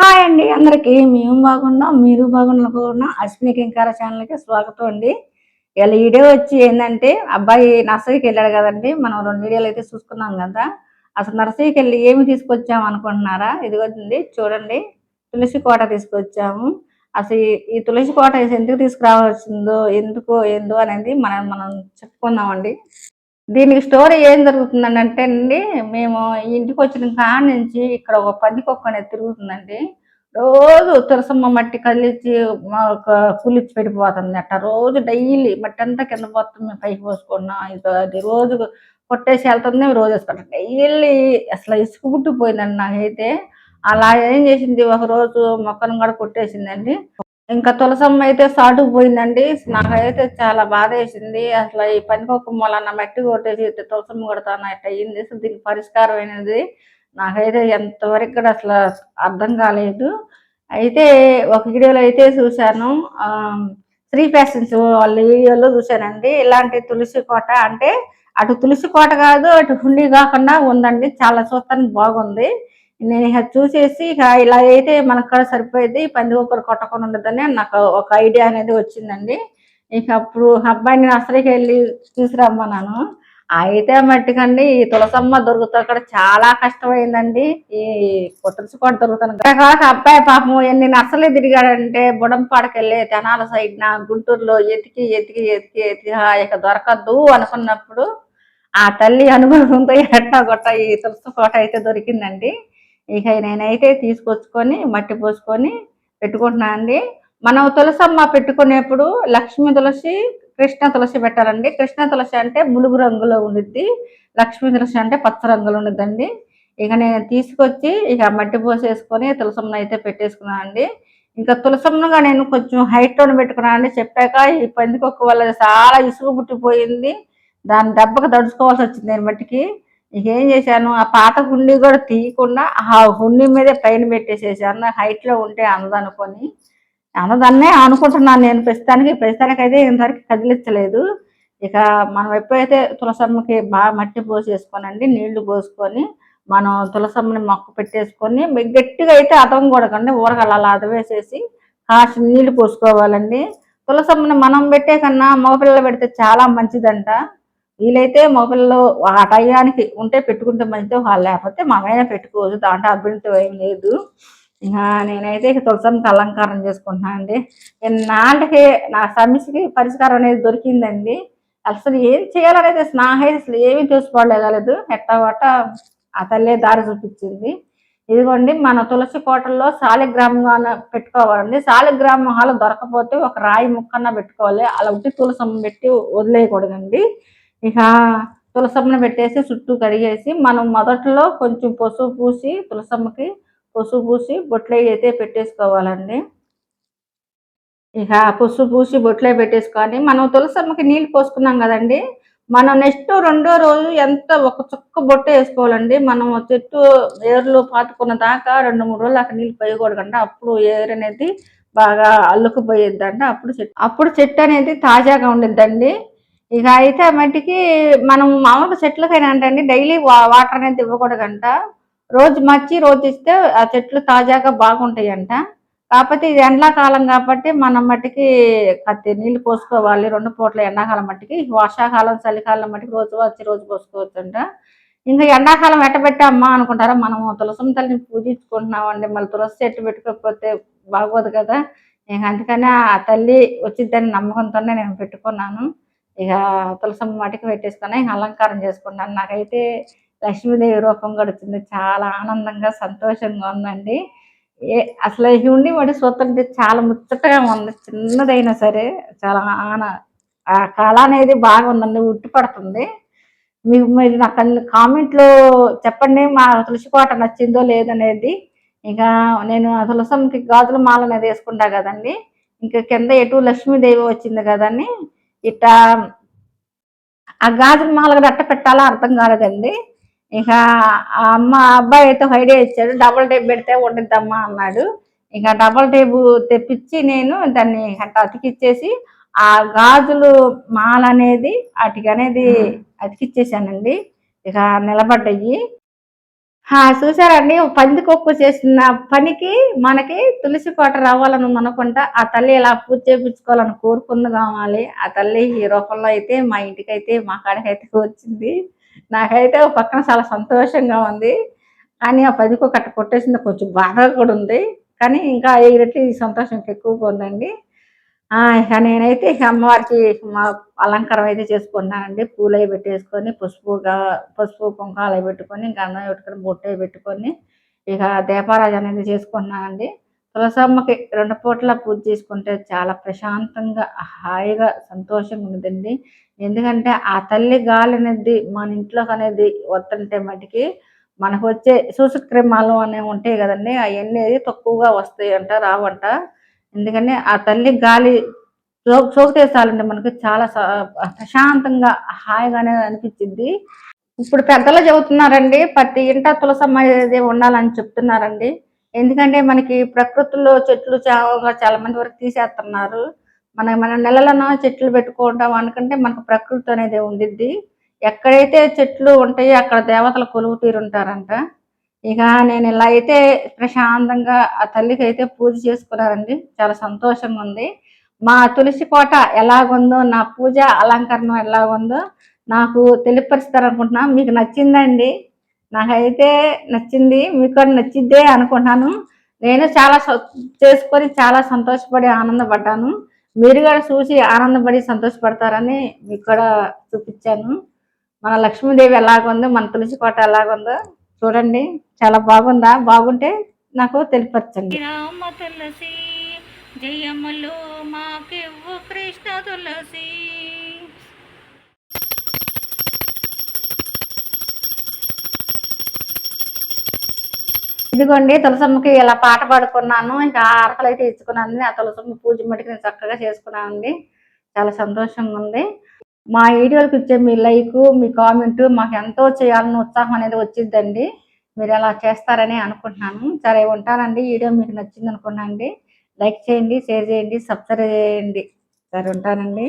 Hi అండి అందరికి మేము బాగున్నాం మీరు బాగున్నా అశ్విని కింకార ఛానల్కి స్వాగతం అండి. ఇలా వీడియో వచ్చి ఏంటంటే అబ్బాయి నర్సరీకి వెళ్ళాడు కదండి. మనం రెండు వీడియోలు అయితే చూసుకున్నాం కదా. అసలు నర్సరీకి వెళ్ళి ఏమి తీసుకొచ్చాము అనుకుంటున్నారా? ఇదిగోండి చూడండి. తులసి కోట తీసుకొచ్చాము. అసలు ఈ తులసి కోట ఎందుకు తీసుకురావాల్సిందో ఎందుకు ఏందో అనేది మనం మనం చెప్పుకుందామండి. దీనికి స్టోరీ ఏం జరుగుతుందండి అంటే అండి మేము ఇంటికి వచ్చిన కాడ నుంచి ఇక్కడ ఒక పది అనేది తిరుగుతుందండి. రోజు తులసమ్మ మట్టి కదిలిచ్చి కులిచ్చి కూలిచ్చి పెట్టిపోతుంది అట్ట. రోజు డైలీ మట్టి అంతా కింద పోతుంది మేము పైకి పోసుకున్నాం ఇది అది రోజు కొట్టేసి వెళ్తుంది రోజు వేసుకుంటాం. డైలీ అసలు ఇసుకు పుట్టిపోయిందండి నాకైతే. అలా ఏం చేసింది ఒక రోజు మొక్కను కూడా కొట్టేసిందండి. ఇంకా తులసమ్మ అయితే సాటుకుపోయిందండి నాకైతే చాలా బాధ వేసింది. అసలు ఈ పనికొక్క మూలన్న మట్టి కొట్టేసి తులసమ్మ కొడతాను అట్ట అయ్యింది అసలు దీనికి పరిష్కారం అయినది. నాకైతే ఎంతవరకు కూడా అసలు అర్థం కాలేదు. అయితే ఒక వీడియోలో అయితే చూశాను. శ్రీ ఫ్యాషన్స్ వాళ్ళ వీడియోలో చూశానండి. ఇలాంటి తులసి కోట అంటే అటు తులసి కోట కాదు అటు హుండీ కాకుండా ఉందండి. చాలా చూస్తానికి బాగుంది. నేను ఇక చూసేసి ఇక ఇలా అయితే మనకు కూడా సరిపోయేది పంది ఒకరు కొట్టకుండా ఉండదని నాకు ఒక ఐడియా అనేది వచ్చిందండి. ఇక అప్పుడు అబ్బాయిని నర్సరీకి వెళ్ళి తీసుకురమ్మన్నాను. అయితే మట్టుకండి ఈ తులసమ్మ దొరుకుతా కూడా చాలా కష్టమైందండి. ఈ తులసి కూడా దొరుకుతాను. అబ్బాయి పాపం ఎన్ని నర్సలే తిరిగాడంటే బుడంపాడకి వెళ్ళి తెనాల సైడ్ గుంటూరులో ఎతికి ఎతికి ఎతికి ఎతికి ఇక దొరకద్దు అనుకున్నప్పుడు ఆ తల్లి అనుగుణంతో ఎట్టా కొట్ట ఈ తులసి కోట అయితే దొరికిందండి. ఇక నేనైతే తీసుకొచ్చుకొని మట్టి పోసుకొని పెట్టుకుంటున్నాను అండి. మనం తులసమ్మ పెట్టుకునేప్పుడు లక్ష్మీ తులసి కృష్ణ తులసి పెట్టాలండి. కృష్ణ తులసి అంటే బులుగు రంగులో ఉండిద్ది. లక్ష్మీ తులసి అంటే పచ్చ రంగులో ఉండిద్దండి. ఇక నేను తీసుకొచ్చి ఇక మట్టి పోసేసుకొని తులసమ్మను అయితే పెట్టేసుకున్నాను అండి. ఇంకా తులసమ్మగా నేను కొంచెం హైట్లో పెట్టుకున్నాను అండి. చెప్పాక ఈ పందికొక్క వల్ల చాలా ఇసుగు పుట్టిపోయింది. దాని దెబ్బకు దడుచుకోవాల్సి వచ్చింది నేను మట్టికి. ఏం చేశాను? ఆ పాత హుండీ కూడా తీయకుండా ఆ హుండీ మీదే పైన పెట్టేసేసాను. హైట్లో ఉంటే అందదనుకొని. అందదన్నే అనుకుంటున్నాను నేను. ప్రస్తుతానికి ప్రస్తుతానికి అయితే ఇంతవరకు కదిలించలేదు. ఇక మనం ఎప్పుడైతే తులసమ్మకి బాగా మట్టి పోసేసుకోనండి నీళ్ళు పోసుకొని మనం తులసమ్మని మొక్క పెట్టేసుకొని గట్టిగా అయితే అదం కూడకండి ఊరగల అలా అదవేసేసి కాసిన నీళ్ళు పోసుకోవాలండి. తులసమ్మని మనం పెట్టే కన్నా మగపిల్లలు పెడితే చాలా మంచిదంట. వీలైతే మొబైల్లో ఆ టయానికి ఉంటే పెట్టుకుంటే మంచిది వాళ్ళు లేకపోతే మామైనా పెట్టుకోవచ్చు. దాంట్లో అభ్యంతరం ఏం లేదు. నేనైతే ఇక తులసంకి అలంకారం చేసుకుంటున్నాను అండి. నాటికి నా సమస్యకి పరిష్కారం అనేది దొరికిందండి. అసలు ఏం చేయాలనేది నాకైతే అసలు ఏమీ చూసుకోలేదు ఎట్టవట ఆ తల్లే దారి చూపించింది. ఇదిగోండి మన తులసి కోటల్లో శాలిగ్రామంగా పెట్టుకోవాలండి. శాలిగ్రామం హాలు దొరకపోతే ఒక రాయి ముక్కన్న పెట్టుకోవాలి. అలా ఉట్టి తులసం పెట్టి వదిలేయకూడదండి. ఇక తులసమ్మని పెట్టేసి చుట్టూ కడిగేసి మనం మొదట్లో కొంచెం పసుపు పూసి తులసమ్మకి పసుపు పూసి బొట్లు అయితే పెట్టేసుకోవాలండి. ఇక పసుపు పూసి బొట్లే పెట్టేసుకొని మనం తులసమ్మకి నీళ్ళు పోసుకున్నాం కదండి. మనం నెక్స్ట్ రెండో రోజు ఎంత ఒక చుక్క బొట్ట వేసుకోవాలండి. మనం చెట్టు ఏర్లు పాతుకున్న దాకా రెండు మూడు రోజులు అక్కడ నీళ్ళు పోయకూడదండి. అప్పుడు ఏరు అనేది బాగా అల్లుకుపోయేద్దండి. అప్పుడు చెట్టు అప్పుడు చెట్టు అనేది తాజాగా ఉండిద్దండి. ఇక అయితే మట్టికి మనం మామూలుగా చెట్లకైనా అంటే డైలీ వాటర్ అనేది ఇవ్వకూడదంట. రోజు మర్చి రోజు ఇస్తే ఆ చెట్లు తాజాగా బాగుంటాయి అంట కాకపోతే ఇది ఎండాకాలం కాబట్టి మనం మట్టికి కత్తి నీళ్ళు పోసుకోవాలి. రెండు పూట్ల ఎండాకాలం మట్టికి వర్షాకాలం చలికాలం మట్టికి రోజు వచ్చి రోజు పోసుకోవచ్చు అంట ఇంకా ఎండాకాలం ఎట్టబెట్టామా అనుకుంటారా? మనం తులసం తల్లిని పూజించుకుంటున్నామండి. మళ్ళీ తులసి చెట్టు పెట్టుకోకపోతే బాగోదు కదా. ఇంకా అందుకని ఆ తల్లి వచ్చిద్దని నమ్మకంతోనే నేను పెట్టుకున్నాను. ఇక తులసమ్మ మటుకు పెట్టేసుకొని అలంకారం చేసుకున్నాను నాకైతే లక్ష్మీదేవి రూపం గడుతుంది చాలా ఆనందంగా సంతోషంగా ఉందండి. ఏ అసలు ఉండి వాడి చూస్తుంటే చాలా ముచ్చటగా ఉంది. చిన్నదైనా సరే చాలా ఆన ఆ కళ అనేది బాగుందండి. ఉట్టి పడుతుంది. మీకు మీరు నాకు కామెంట్లో చెప్పండి. మా తులసికోట నచ్చిందో లేదనేది. ఇంకా నేను తులసమ్మకి గాజుల మాల అనేది వేసుకుంటా కదండి. ఇంకా కింద ఎటు లక్ష్మీదేవి వచ్చింది కదండి. ఇట్లా ఆ గాజుల మాలకు అట్ట పెట్టాలో అర్థం కాలేదండి. ఇక ఆ అమ్మ అబ్బాయి అయితే ఐడియా ఇచ్చాడు డబుల్ టేప్ పెడితే ఉండిద్దమ్మా అన్నాడు. ఇక డబుల్ టేపు తెప్పించి నేను దాన్ని అట్ట అతికిచ్చేసి ఆ గాజులు మాల అనేది వాటికి అనేది అతికిచ్చేసానండి. ఇక నిలబడ్డాయి. చూసారండి పంది పందికొక్కు చేసిన పనికి మనకి తులసి కోట రావాలని అనుకుంటా. ఆ తల్లి ఇలా పూజ చేయించుకోవాలని కోరుకుంది కావాలి ఆ తల్లి ఈ రూపంలో అయితే మా ఇంటికైతే మా కాడికైతే వచ్చింది. నాకైతే ఒక పక్కన చాలా సంతోషంగా ఉంది. కానీ ఆ పందికొక్కు ఒకటి కొట్టేసింది కొంచెం బాధ కూడా ఉంది. కానీ ఇంకా ఈ రెట్లు ఈ సంతోషం ఎక్కువగా ఉందండి. ఇక నేనైతే ఇక అమ్మవారికి మా అలంకారం అయితే చేసుకున్నానండి పూలు అవి పెట్టేసుకొని పసుపుగా పసుపు కుంకాలు అవి పెట్టుకొని గంధం పెట్టుకొని బొట్టు అవి పెట్టుకొని ఇక దీపారాజన అనేది చేసుకున్నానండి తులసమ్మకి రెండు పూట్ల పూజ చేసుకుంటే చాలా ప్రశాంతంగా హాయిగా సంతోషంగా ఉంటుందండి ఎందుకంటే ఆ తల్లి గాలి అనేది మన ఇంట్లోకి అనేది వస్తుంటే మటుకి మనకు వచ్చే సూసక్రిమాలు అనేవి ఉంటాయి కదండి. అవన్నీ తక్కువగా వస్తాయి అంట రావంట. ఎందుకంటే ఆ తల్లి గాలి సో సోకితే చాలండి మనకి చాలా ప్రశాంతంగా హాయిగానే అనిపించింది ఇప్పుడు పెద్దలు చెబుతున్నారండి ప్రతి ఇంట తులసమ్మ అనేది ఉండాలని చెప్తున్నారండి. ఎందుకంటే మనకి ప్రకృతిలో చెట్లు చాలా చాలా మంది వరకు తీసేస్తున్నారు. మన మన నెలలను చెట్లు పెట్టుకుంటాం అనుకుంటే మనకు ప్రకృతి అనేది ఉండిద్ది. ఎక్కడైతే చెట్లు ఉంటాయో అక్కడ దేవతలు కొలువు తీరుంటారంట. ఇక నేను ఇలా అయితే ప్రశాంతంగా ఆ తల్లికి అయితే పూజ చేసుకున్నానండి. చాలా సంతోషంగా ఉంది. మా తులసి కోట ఎలాగుందో నా పూజ అలంకరణ ఎలాగుందో నాకు తెలియపరుస్తారనుకుంటున్నా. మీకు నచ్చిందండి. నాకైతే నచ్చింది. మీకు కూడా నచ్చిద్దే అనుకుంటున్నాను. నేను చాలా చేసుకొని చాలా సంతోషపడి ఆనందపడ్డాను. మీరు కూడా చూసి ఆనందపడి సంతోషపడతారని మీకు కూడా చూపించాను. మన లక్ష్మీదేవి ఎలాగుందో మన తులసి కోట ఎలాగుందో చూడండి చాలా బాగుందా? బాగుంటే నాకు తెలియపరచండి. రామ తులసి జయములు మాకివ్వు కృష్ణ తులసి. ఇదిగోండి తులసమ్మకి ఇలా పాట పాడుకున్నాను. ఇంకా ఆరతలు అయితే ఇచ్చుకున్నాను ఆ తులసమ్మ పూజ మటుకు నేను చక్కగా చేసుకున్నానండి. చాలా సంతోషంగా ఉంది. మా వీడియోలకు ఇచ్చే మీ లైక్ మీ కామెంట్ మాకు ఎంతో చేయాలని ఉత్సాహం అనేది వచ్చిందండి. మీరు అలా చేస్తారని అనుకుంటున్నాను. సరే ఉంటానండి. వీడియో మీకు నచ్చింది అనుకున్నాండి లైక్ చేయండి షేర్ చేయండి సబ్స్క్రైబ్ చేయండి. సరే ఉంటానండి.